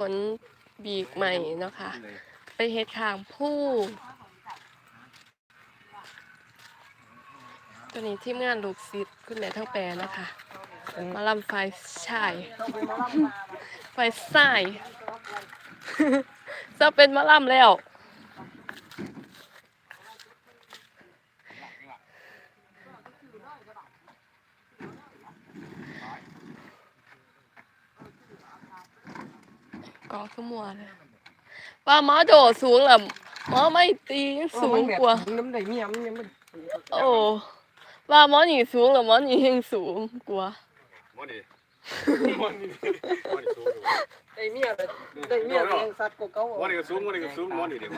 ผลบีกใหม่เนาะค่ะไปเฮ็ดทางผู้ตัวนี้ทีมงานลูกศิษย์คุณแม่ทั้งแปรนะคะมาลำไฟชาย ไฟสายจะเป็นมาลำแล้ว ก็ขมัวเลยว่าหมอโดดสูงแหละหมอไม่ตียังสูงกว่า น้ำไหลเมียมันยังมันโอ้ว่าหมอนี่สูงหรือหมอนี่ยังสูงกว่าหมอนี่หมอนี่หมอนี่สูงอยู่ไอ้เมียแบบได้เมียเป็นสัตว์กว่าเก่าหมอนี่ก็สูงหมอนี่ก็สูงหมอนี่เดี๋ยว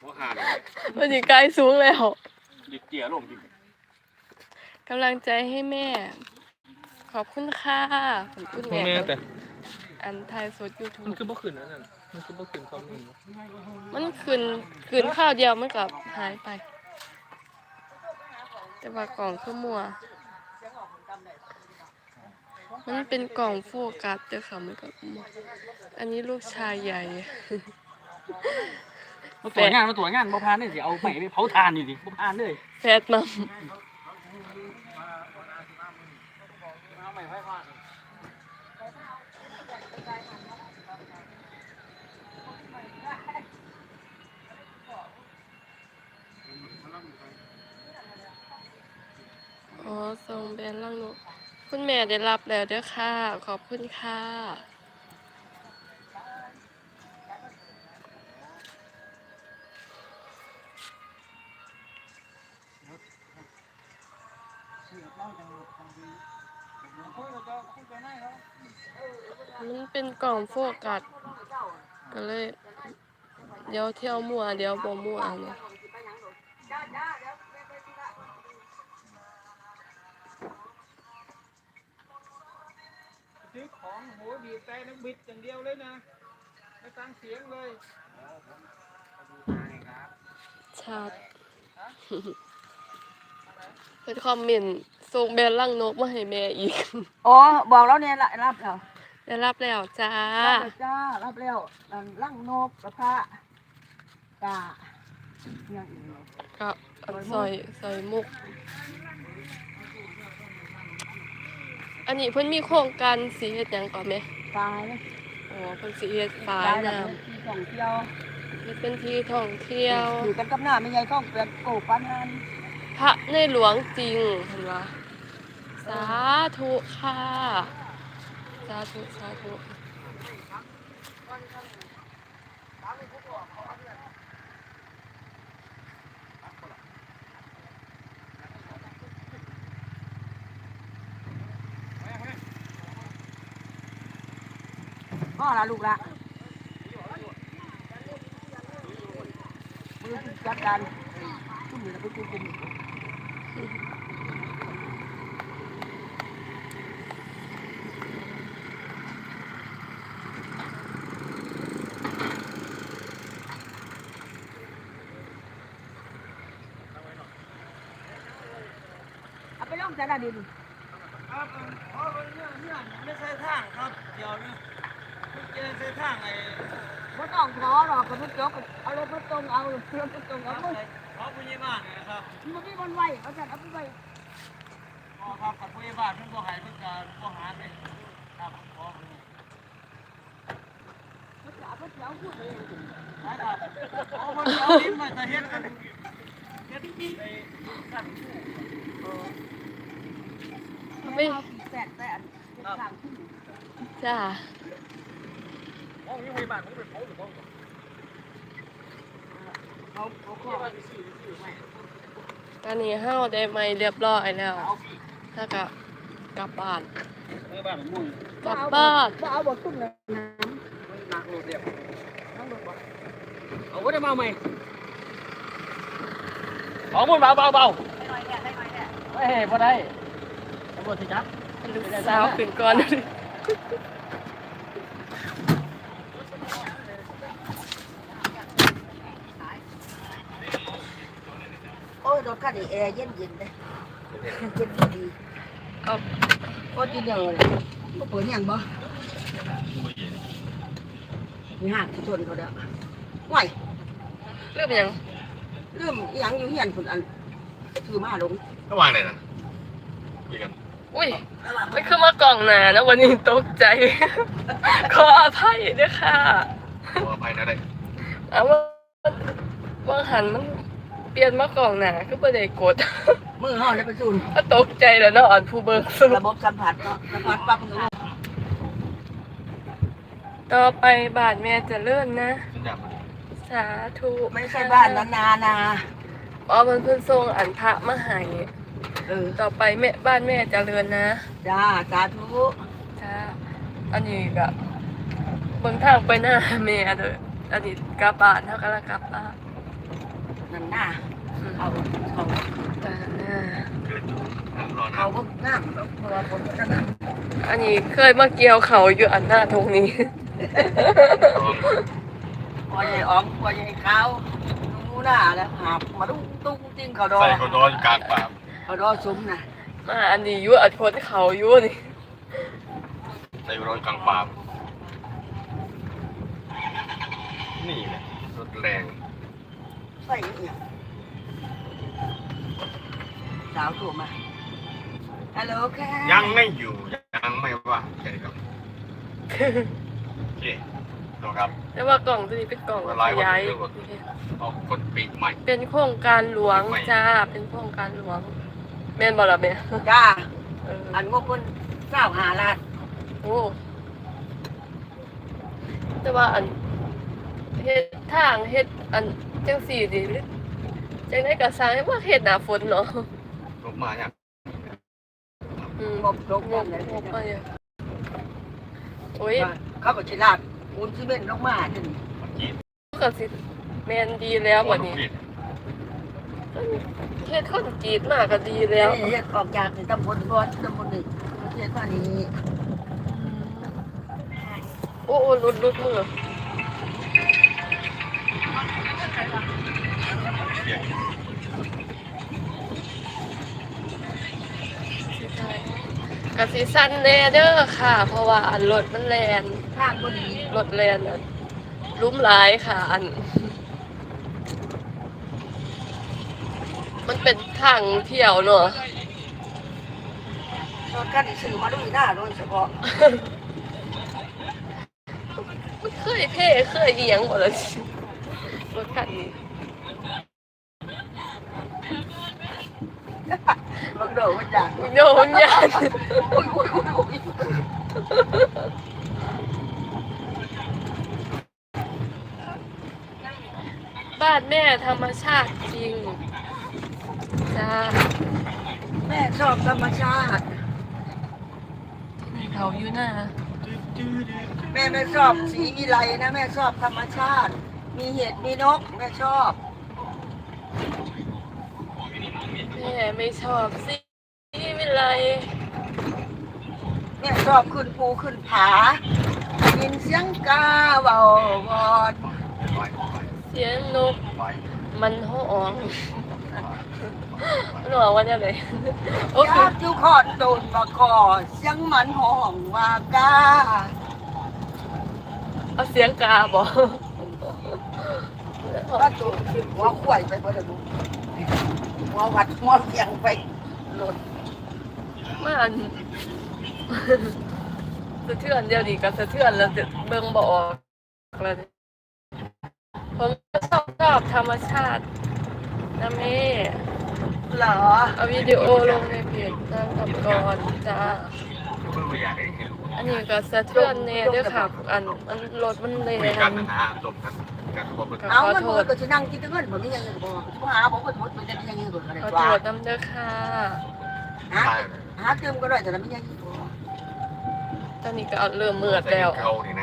หมอหาเนี่ยมันนี่ไกลสูงแล้วดิเจียลงดิกำลังใจให้แม่ ขอบคุณค่ะขอบคุณแม่แต่ อันไทยสดยูทูมันบคือบ่ขึ้นนั่นน่ะมันคือบ่ขึ้นความนิ่งมันขึ้นขึ้นข้าวเดียวมันกับหายไป แต่ว่ากล่องคือมัว มันเป็นกล่องโฟกัสเด้อค่ะมันก็มัวอันนี้ลูกชายใหญ่มันตัวงานมันตัวงานบ่ผ่านเลยสิเอาใหม่ไปเผาทานนี่ดิบ่ผ่านเลยแฟดมัมอ๋อส่ง แบรนด์ล่างนกคุณแม่ได้รับแล้วเด้อค่ะ ขอบคุณค่ะมันเป็นกล่องโฟกัสก็เลย เดี๋ยวเที่ยวมั่วเดี๋ยวบ่มั่วเนา ซื้อของโหดีใจนักบิดอย่างเดียวเลยนะไม่ตั้งเสียงเลยชาติเพิ่นคอมเมนต์ส่งแบรนด์ล่างนกมาให้แม่อีก อ๋อ บอกแล้วเนี่ยละรับแล้วได้รับแล้วจ้ารับแล้วจ้ารับแล้วนั่นลั่งนกกระพะกาอย่างอื่นก็ซอยซอยมุก อันนี้เพิ่นมีโครงการสิเฮ็ดหยังก่อนแม่ตายเลยอ๋อเพิ่นสิเฮ็ดฝายตายแล้น้วที่ท่องเที่ยวำเฮ็ดเป็นที่ท่องเที่ยว อยู่กันกับหน้าไม่ใหญ่ต้องเปลี่ยนโกปันหันพระในหลวงจริงเห็นว่าสาธุค่ะ สาธุ สาธุ พ่อละลูกละมือจัดการทุ่มอยู่แล้วไปคุยกันเอาไปลองแต่ละดินครับเพราะว่าเนี่ยเนี่ยไม่ใช่ทางครับเดี๋ยวนี้ ไม่ใช่ทางไอ้ไม่ต้องขอหรอกก็ไม่จกเอารถมาตรงเอารถมาตรงเอามึงขอผู้ใหญ่บ้านนะครับมันมีบนไหวเขาจะเอาไปไหวขอครับกับผู้ใหญ่บ้านเพิ่นบ่ให้เพิ่นก็บ่หาเลยครับขอเขาจะเอาไปเอาพูดเลยได้ครับขอคนเดียวนี่มาจะเฮ็ดกันเฮ็ดไปกันไม่แปดแปดทางขึ้นจ้า ห้องนี้ผู้ใหญ่บ้านผมเป็นเผาหรือเปล่าเขาเขาขอตอนนี้เฮาได้ไม่เรียบร้อยแล้วแล้วก็กลับบ้านเออบ้านผมมุ่งกลับบ้านก็เอาบทตุ้มเลยหนักโลดเดียวเอาไว้ได้มาใหม่เอามุ่นเบาเบาเบาเฮ้ยพอได้ตำรวจสิจับสาวขึ้นก่อน โอ้ยรถคันนี้แอร์เย็นเย็นเลยเย็นดีเอาโอ้ยกินอย่างไรเปิดอย่างบ่มีห้างที่ชนเขาเด้อไหวเริ่มยังเรื่องอหยังอยู่เฮียนคนอันถือมาลงระหว่างไหนนะคุยกันอุ้ยมันคือมากล่องหนานะวันนี้ตกใจ ขออภัยด้วยค่ะขออภัยนะได้เอาว่าว่าหันมัน เปลี่ยนมากล่องหนาคือประเด็กด มือห่อเลยไปซูนก็ตกใจแล้วเนาะอ่อนผู้เบิกสุดระบบสัมผัสเนาะสัมผัสปั๊บมันก็ต่อไปบาทแม่เจะเลื่อนนะสัญญาณมันสาธุไม่ใช่บ้านนานานาอ๋อมันเพิ่นทรงอันพระมาให้เออต่อไปแม่บ้านแม่เจะเลื่อนนะจ้าสาธุจ้าอันนี้ก็เบิ่งทางไปหน้าแม่เด้ออันนี้กลับบ้านเฮากำลังกลับบ้าน นั่นน่ะเขาเขาจ้าหน้าเขาก็น้ำเว่าฝนก็น้อันนี้เคยมาเกี่ยวเขาอยู่อันหน้าตรงนี้ำพอใหญ่อ๋องพอใหญ่ขาวดูหน้าแล้วหาบมาดุ้งตุ้งติ้งเขาดอใส่เขานอนกลางป่าเขาดอซุ้มนะมาอันนี้ยู่อัดพ้นเขายู่นี่ใส่รถกลางป่านี่แหละรถแรง ใส่เนี่ยสาวโทรมาฮัลโหลค่ะยังไม่อยู่ยังไม่ว่าแค่นี้ครับโอเคนะครับ แต่ว่ากล่องตัวนี้เป็นกล่องละลายขยายหมดเลยเอาคนปีกใหม่ เป็นโครงการหลวงไม่จ้า เป็นโครงการหลวงแม่นบ่ล่ะแม่จ้าเอออันงบคนเศร้าหาล้านโอ้แต่ว่าอัน เฮ็ดทางเฮ็ดอันจังสี่ดิจังได้ก็สร้างให้ว่าเฮ็ดหน้าฝนเนาะลบมาเนี่ยอืมงบลงงงบบเลยงบไปอะโอ้ยเขาก็ชิลาดปูนซีเมนต์ลงมาจนเมื่อกี้ก็สิแม่นดีแล้วบัดนี้ผิดเฮ็ดคนกรีดมากก็ดีแล้วเฮ็ดออกจากตำบลบอนตำบลหนึ่งประเทศบ้านนี้โอ้โอ้ลุดลุดมือเสียง กะสิสั้นแน่เด้อค่ะ เพราะว่าอันรถมันแลนทางบนนี้รถแลนอันลุ่มหลายค่ะ อัน มันเป็นทางเที่ยวเนอะรถคันที่ซื้อมาด้วยหน้าโดยเฉพาะมันเคยเท่เคยเอียงหมดเลย รถคันนี้รถเดินมาจากโดนยันโอ้ยโอ้ยโอ้ยโอ้ยบ้านแม่ธรรมชาติจริงจ้าแม่ชอบธรรมชาติเขาอยู่หน้า แม่ไม่ชอบสีวิไลนะ แม่ชอบธรรมชาติ มีเห็ด มีนกแม่ชอบแม่ไม่ชอบสิวิไลแม่ชอบขึ้นภูขึ้นผายินเสียงกาเบาบอนไปเสียงนกไปมันห้องมันบอกว่าเนี่ยเลยโอ้ยาดอยู่ขอดโดนมาคอเสียงมันห้องว่ากาเอาเสียงกาบอก ว่าตัวหัวขวยไปบ่ได้บุหัววัดหัวเสียงไปหล่นมันสะเทือนเดียวดีกับสะเทือนแล้วเบิ่งบออกแล้วเนี่ยผมชอบชอบธรรมชาตินะแม่เหรอเอาวิดีโอลงในเพจนากับก่อยากให้เห็นอันนี้ก็สะเทือนแน่เด้วยค่ะอันมันรถมันเลยนกันนะจบกัน เอามันมือก็จะนั่งกินเงินผมนี่ยังไงบ่ผู้หาบอกว่าหมดไปจะยังไงบ่อะไรขอว่าโทษน้ำเด้อค่ะ หาหาเติมก็ได้แต่ละไม่ยังบ่ตอนนี้ก็เอาเริ่มมืดแล้วเขานี่